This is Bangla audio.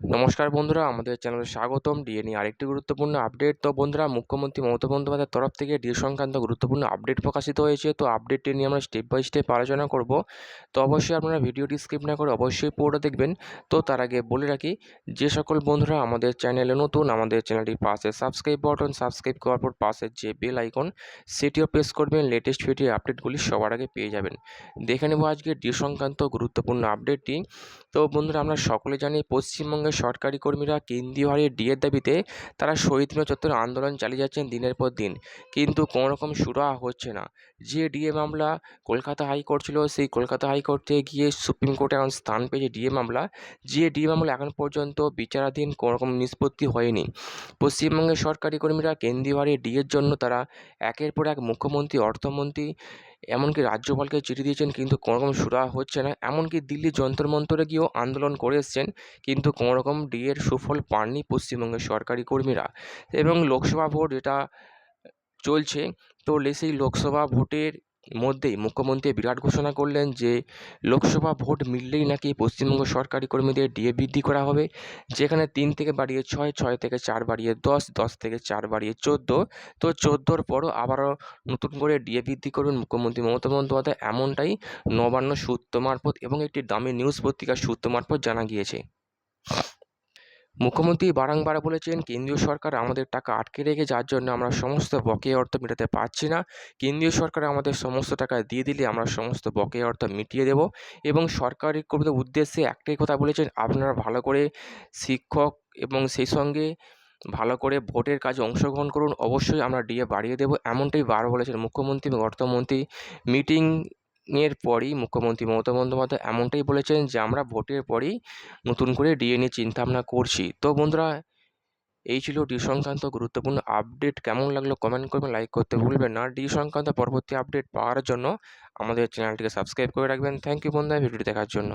নমস্কার বন্ধুরা, আমাদের চ্যানেলে স্বাগতম। ডিএ নিয়ে আরেকটি গুরুত্বপূর্ণ আপডেট। তো বন্ধুরা, মুখ্যমন্ত্রী মমতা বন্দ্যোপাধ্যায়ের তরফ থেকে ডিএ সংক্রান্ত গুরুত্বপূর্ণ আপডেট প্রকাশিত হয়েছে। তো আপডেটটি নিয়ে আমরা স্টেপ বাই স্টেপ আলোচনা করব। তো অবশ্যই আপনারা ভিডিওটি স্কিপ না করে অবশ্যই পুরোটা দেখবেন। তো তার আগে বলে রাখি, যে সকল বন্ধুরা আমাদের চ্যানেলে নতুন, আমাদের চ্যানেলটি পাশে সাবস্ক্রাইব বাটন সাবস্ক্রাইব করার পর পাশের যে বেল আইকন সেটিও প্রেস করবেন। লেটেস্ট ভিডিও আপডেটগুলি সবার আগে পেয়ে যাবেন। দেখে নেব আজকে ডিএ সংক্রান্ত গুরুত্বপূর্ণ আপডেটটি তো বন্ধুরা, আমরা সকলে জানি পশ্চিমবঙ্গের সরকারি কর্মীরা কেন্দ্রীয় হারে ডিএর দাবিতে তারা শহীদ মিনার চত্বরে আন্দোলন চালিয়ে যাচ্ছেন দিনের পর দিন। কিন্তু কোনো রকম হচ্ছে না। যে ডিএ মামলা কলকাতা হাইকোর্ট ছিল, সেই কলকাতা হাইকোর্টে গিয়ে সুপ্রিম কোর্টে এখন স্থান পেয়েছে ডিএ মামলা। যে ডিএ মামলা এখন পর্যন্ত বিচারাধীন কোনো রকম নিষ্পত্তি হয়নি। পশ্চিমবঙ্গের সরকারি কর্মীরা কেন্দ্রীয় হারে ডিএর জন্য তারা একের পর এক মুখ্যমন্ত্রী, অর্থমন্ত্রী এমনকি রাজ্যপালকে চিঠি দিয়েছেন, কিন্তু কোনোরকম সুরাহা হচ্ছে না। এমনকি দিল্লি যন্তর মন্তরে গিয়েও আন্দোলন করে এসছেন, কিন্তু কোনোরকম ডিএর সুফল পাননি পশ্চিমবঙ্গের সরকারি কর্মীরা। এবং লোকসভা ভোট যেটা চলছে, তো সেই লোকসভা ভোটের মধ্যেই মুখ্যমন্ত্রী বিরাট ঘোষণা করলেন যে, লোকসভা ভোট মিললেই নাকি পশ্চিমবঙ্গ সরকারি কর্মীদের ডিএ বৃদ্ধি করা হবে। যেখানে তিন থেকে বাড়িয়ে ছয় ছয় থেকে চার বাড়িয়ে দশ দশ থেকে চার বাড়িয়ে চোদ্দ। তো চোদ্দোর পরও আবারও নতুন করে ডিএ বৃদ্ধি করবেন মুখ্যমন্ত্রী মমতা বন্দ্যোপাধ্যায়। এমনটাই নবান্ন সূত্র মারফত এবং একটি দামি নিউজ পত্রিকার সূত্র মারফত জানা গিয়েছে। মুখ্যমন্ত্রী বারংবার বলেছেন, কেন্দ্রীয় সরকার আমাদের টাকা আটকে রেখে যার জন্য আমরা সমস্ত বকেয়া অর্থ মেটাতে পারছি না। কেন্দ্রীয় সরকার আমাদের সমস্ত টাকা দিয়ে দিলে আমরা সমস্ত বকেয়া অর্থ মিটিয়ে দেব। এবং সরকারি কর্মীদের উদ্দেশ্যে একটাই কথা বলেছেন, আপনারা ভালো করে শিক্ষক এবং সেই সঙ্গে ভালো করে ভোটের কাজে অংশগ্রহণ করুন। অবশ্যই আমরা ডিএ বাড়িয়ে দেবো। এমনটাই বার বলেছেন মুখ্যমন্ত্রী এবং অর্থমন্ত্রী। মিটিং এর পরই মুখ্যমন্ত্রী মমতা বন্দ্যোপাধ্যায় এমনটাই বলেছেন যে, আমরা ভোটের পরই নতুন করে ডিএ নিয়ে চিন্তাভাবনা করছি। তো বন্ধুরা, এই ছিল ডি সংক্রান্ত গুরুত্বপূর্ণ আপডেট। কেমন লাগল কমেন্ট করবেন লাইক করতে ভুলবেন না। ডি সংক্রান্ত পরবর্তী আপডেট পাওয়ার জন্য আমাদের চ্যানেলটিকে সাবস্ক্রাইব করে রাখবেন। থ্যাংক ইউ বন্ধুরা, ভিডিওটি দেখার জন্য।